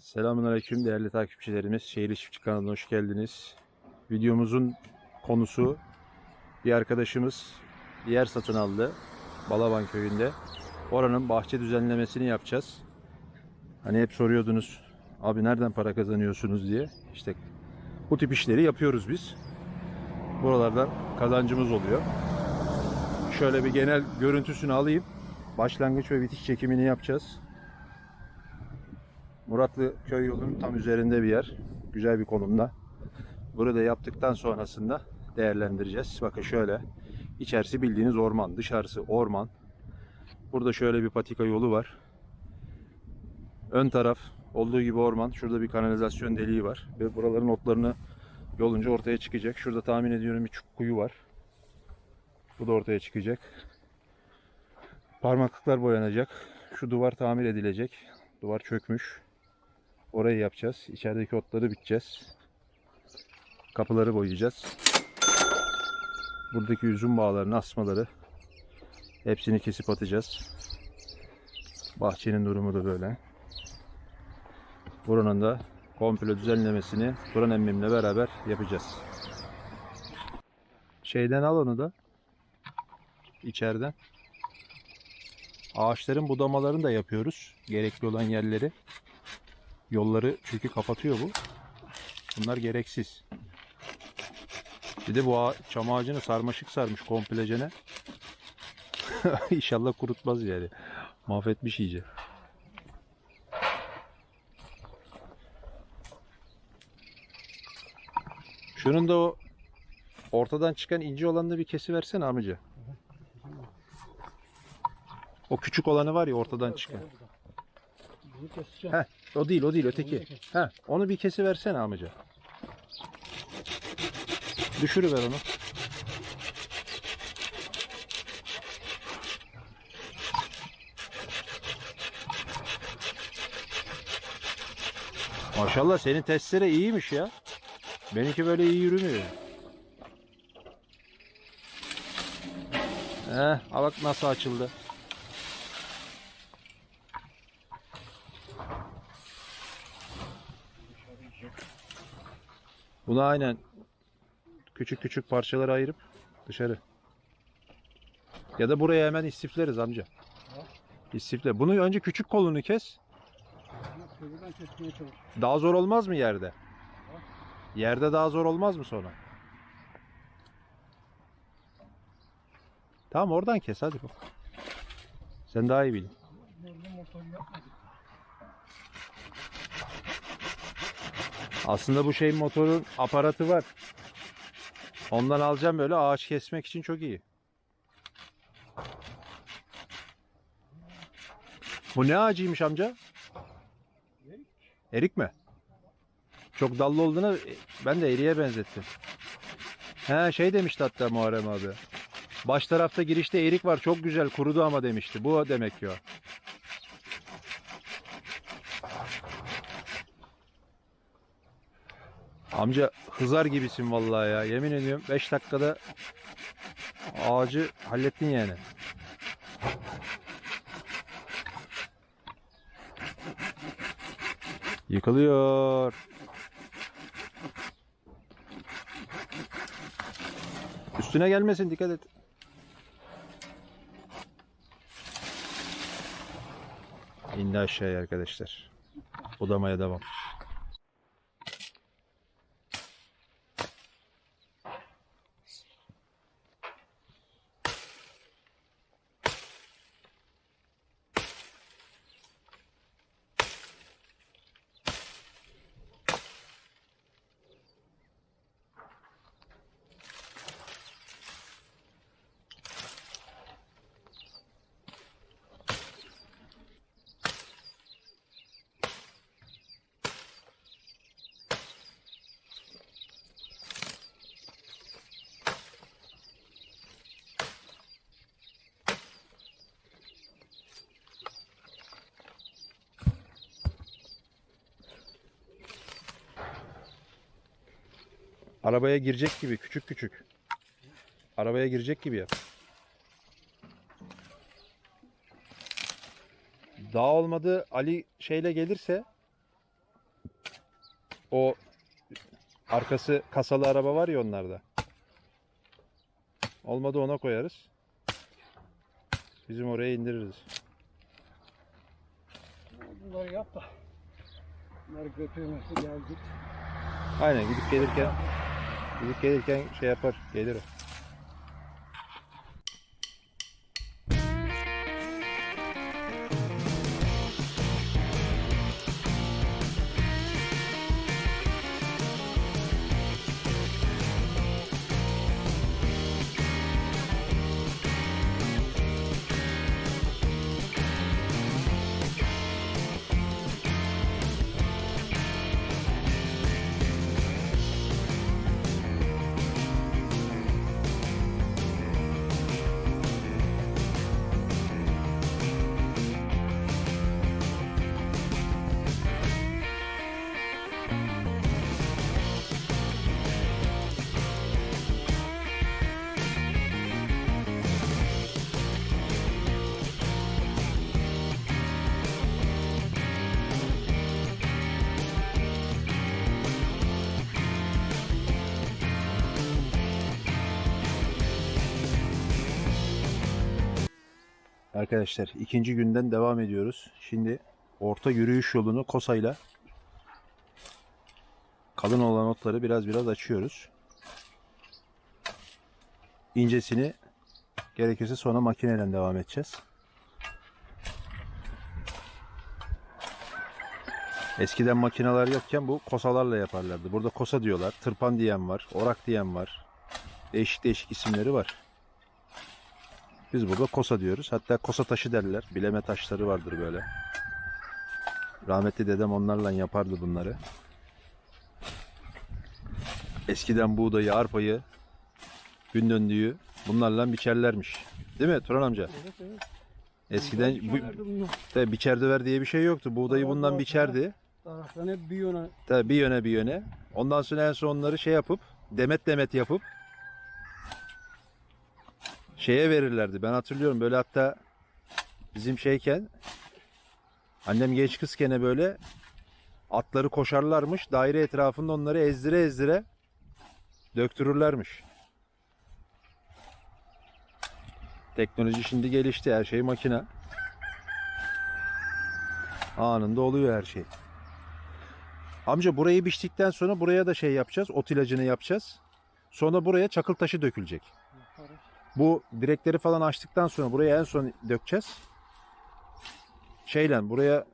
Selamünaleyküm değerli takipçilerimiz. Şehir Çiftçi kanalına hoş geldiniz. Videomuzun konusu bir arkadaşımız yer satın aldı. Balaban köyünde. Oranın bahçe düzenlemesini yapacağız. Hani hep soruyordunuz abi nereden para kazanıyorsunuz diye. İşte bu tip işleri yapıyoruz biz. Buralardan kazancımız oluyor. Şöyle bir genel görüntüsünü alayım. Başlangıç ve bitiş çekimini yapacağız. Muratlı köy yolunun tam üzerinde bir yer. Güzel bir konumda. Burada yaptıktan sonrasında değerlendireceğiz. Bakın şöyle. İçerisi bildiğiniz orman. Dışarısı orman. Burada şöyle bir patika yolu var. Ön taraf olduğu gibi orman. Şurada bir kanalizasyon deliği var. Ve buraların otlarını yolunca ortaya çıkacak. Şurada tahmin ediyorum bir kuyu var. Bu da ortaya çıkacak. Parmaklıklar boyanacak. Şu duvar tamir edilecek. Duvar çökmüş. Orayı yapacağız. İçerideki otları biteceğiz. Kapıları boyayacağız. Buradaki üzüm bağlarını, asmaları hepsini kesip atacağız. Bahçenin durumu da böyle. Buranın da komple düzenlemesini Turan emmimle beraber yapacağız. Şeyden al onu da. içeriden. Ağaçların budamalarını da yapıyoruz. Gerekli olan yerleri. Yolları çünkü kapatıyor bu. Bunlar gereksiz. Bir de bu çam ağacını sarmaşık sarmış komplecene. İnşallah kurutmaz yani. Mahvetmiş iyice. Şunun da o ortadan çıkan ince olanını bir kesi versene amca. O küçük olanı var ya ortadan çıkan. Bunu keseceğim. Heh, o değil o değil öteki. Heh, onu bir kesi versene amca. Düşürüver onu. Maşallah senin testere iyiymiş ya. Benimki böyle iyi yürümüyor. Heh, ha bak nasıl açıldı. Bunu aynen küçük küçük parçalara ayırıp dışarı. Ya da buraya hemen istifleriz amca. İstifle. Bunu önce küçük kolunu kes. Daha zor olmaz mı yerde? Yerde daha zor olmaz mı sonra? Tamam oradan kes hadi. Sen daha iyi bil. Burada motor yapmadık. Aslında bu şeyin motorun aparatı var. Ondan alacağım böyle ağaç kesmek için çok iyi. Bu ne ağacıymış amca? Erik. Erik mi? Çok dallı olduğuna e, ben de eriye benzettim. He şey demişti hatta Muharrem abi. Baş tarafta girişte erik var çok güzel kurudu ama demişti. Bu demek ki o. Amca hızar gibisin vallahi ya. Yemin ediyorum 5 dakikada ağacı hallettin yani. Yıkılıyor. Üstüne gelmesin dikkat et. İndi aşağıya arkadaşlar. Odamaya devam. Arabaya girecek gibi küçük küçük. Arabaya girecek gibi yap. Daha olmadı Ali şeyle gelirse O arkası kasalı araba var ya onlarda. Olmadı ona koyarız. Bizim oraya indiririz. Bunları yap da. Bunları götürmesi geldik. Aynen gidip gelirken gidip gelirken şey yapar gelir o. Arkadaşlar ikinci günden devam ediyoruz. Şimdi orta yürüyüş yolunu kosayla kalın olan otları biraz biraz açıyoruz. İncesini gerekirse sonra makineyle devam edeceğiz. Eskiden makineler yokken bu kosalarla yaparlardı. Burada kosa diyorlar. Tırpan diyen var. Orak diyen var. Değişik değişik isimleri var. Biz burada kosa diyoruz. Hatta kosa taşı derler. Bileme taşları vardır böyle. Rahmetli dedem onlarla yapardı bunları. Eskiden buğdayı, arpayı, gün döndüğü bunlarla biçerlermiş. Değil mi Turan amca? Evet evet. Eskiden bu, tabii biçer döver diye bir şey yoktu. Buğdayı bundan biçerdi. Taraftan hep bir yana. Tabii bir yöne bir yöne. Ondan sonra en son onları şey yapıp demet demet yapıp şeye verirlerdi. Ben hatırlıyorum böyle hatta bizim şeyken annem genç kızken böyle atları koşarlarmış. Daire etrafında onları ezdire ezdire döktürürlermiş. Teknoloji şimdi gelişti. Her şey makine. Anında oluyor her şey. Amca burayı biçtikten sonra buraya da şey yapacağız. Ot ilacını yapacağız. Sonra buraya çakıl taşı dökülecek. Bu direkleri falan açtıktan sonra buraya en son dökeceğiz. Şeyle buraya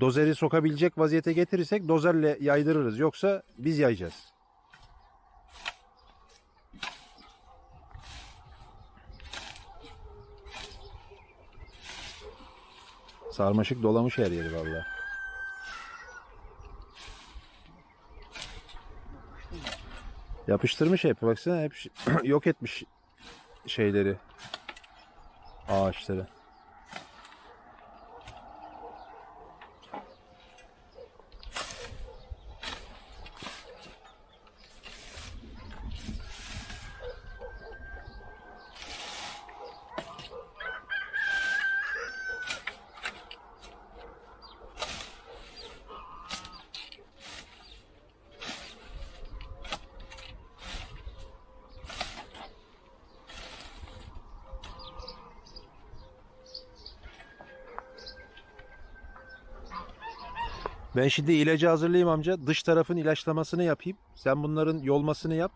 dozeri sokabilecek vaziyete getirirsek dozerle yaydırırız. Yoksa biz yayacağız. Sarmaşık dolamış her yeri vallahi. Yapıştırmış hep. Baksana hep yok etmiş şeyleri. Ağaçları. Ben şimdi ilacı hazırlayayım amca. Dış tarafın ilaçlamasını yapayım. Sen bunların yolmasını yap.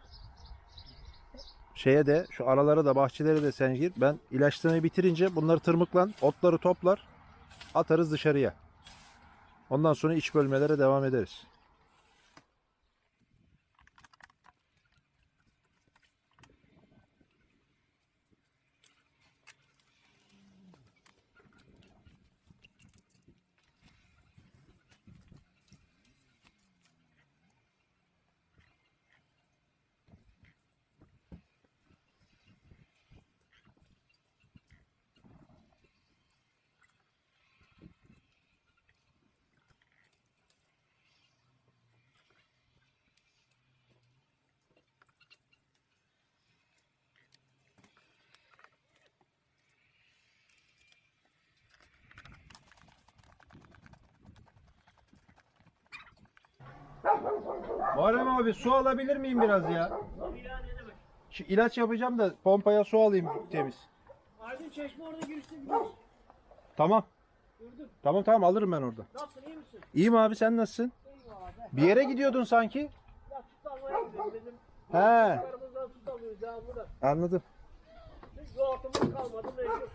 Şeye de şu aralara da bahçelere de sen gir. Ben ilaçlamayı bitirince bunları tırmıklan, otları toplar, atarız dışarıya. Ondan sonra iç bölmelere devam ederiz. Muharrem abi su alabilir miyim biraz ya? Şu ilaç yapacağım da pompaya su alayım temiz. Aydın Çeşme orada girişte biliyorsun. Tamam. Gördüm. Tamam tamam alırım ben orada. Nasılsın iyi misin? İyiyim abi sen nasılsın? Eyvallah be. Bir yere gidiyordun sanki. Ya süt almaya gidiyorum dedim. He Yukarımızdan süt alıyoruz ya burada. anladım. Hiç yoğurtumuz kalmadı mecbur.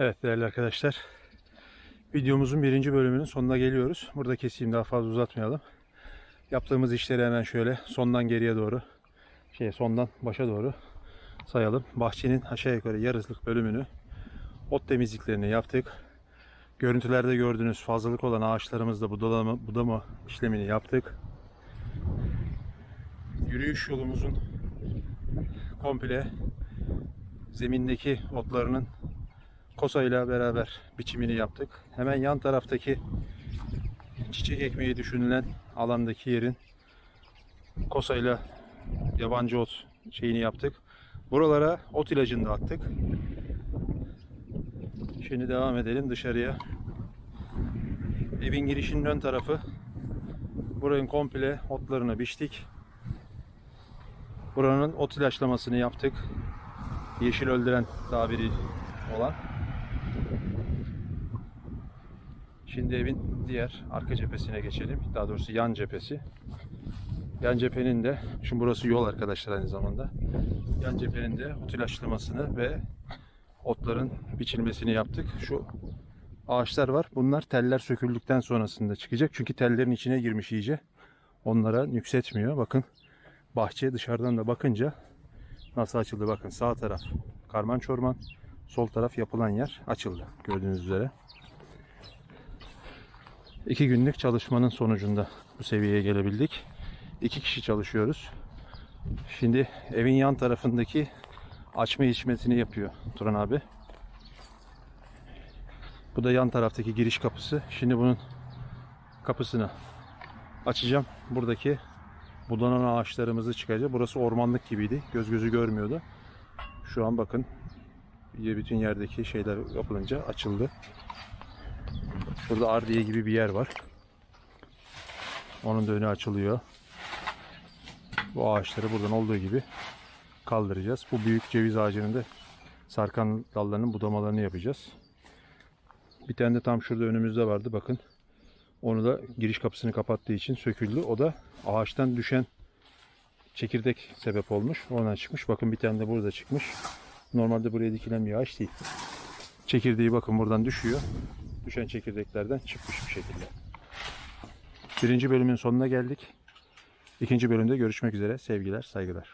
Evet değerli arkadaşlar. Videomuzun birinci bölümünün sonuna geliyoruz. Burada keseyim daha fazla uzatmayalım. Yaptığımız işleri hemen şöyle sondan geriye doğru şey sondan başa doğru sayalım. Bahçenin aşağı yukarı yarıslık bölümünü ot temizliklerini yaptık. Görüntülerde gördüğünüz fazlalık olan ağaçlarımızda budalama, budama işlemini yaptık. Yürüyüş yolumuzun komple zemindeki otlarının Kosa ile beraber biçimini yaptık. Hemen yan taraftaki çiçek ekmeği düşünülen alandaki yerin kosa ile yabancı ot şeyini yaptık. Buralara ot ilacını da attık. Şimdi devam edelim dışarıya. Evin girişinin ön tarafı. Buranın komple otlarını biçtik. Buranın ot ilaçlamasını yaptık. Yeşil öldüren tabiri olan. Şimdi evin diğer arka cephesine geçelim. Daha doğrusu yan cephesi. Yan cephenin de, şimdi burası yol arkadaşlar aynı zamanda. Yan cephenin de utilaşlamasını ve otların biçilmesini yaptık. Şu ağaçlar var. Bunlar teller söküldükten sonrasında çıkacak. Çünkü tellerin içine girmiş iyice. Onlara nüksetmiyor. Bakın bahçe dışarıdan da bakınca nasıl açıldı. Bakın sağ taraf karman çorman. Sol taraf yapılan yer açıldı. Gördüğünüz üzere. İki günlük çalışmanın sonucunda bu seviyeye gelebildik. İki kişi çalışıyoruz. Şimdi evin yan tarafındaki açma hizmetini yapıyor Turan abi. Bu da yan taraftaki giriş kapısı. Şimdi bunun kapısını açacağım. Buradaki budanan ağaçlarımızı çıkacak. Burası ormanlık gibiydi. Göz gözü görmüyordu. Şu an bakın bütün yerdeki şeyler yapılınca açıldı. Burada ardiye gibi bir yer var. Onun da önü açılıyor. Bu ağaçları buradan olduğu gibi kaldıracağız. Bu büyük ceviz ağacının da sarkan dallarının budamalarını yapacağız. Bir tane de tam şurada önümüzde vardı bakın. Onu da giriş kapısını kapattığı için söküldü. O da ağaçtan düşen çekirdek sebep olmuş. Oradan çıkmış. Bakın bir tane de burada çıkmış. Normalde buraya dikilen bir ağaç değil. Çekirdeği bakın buradan düşüyor. Düşen çekirdeklerden çıkmış bir şekilde. Birinci bölümün sonuna geldik. İkinci bölümde görüşmek üzere. Sevgiler, saygılar.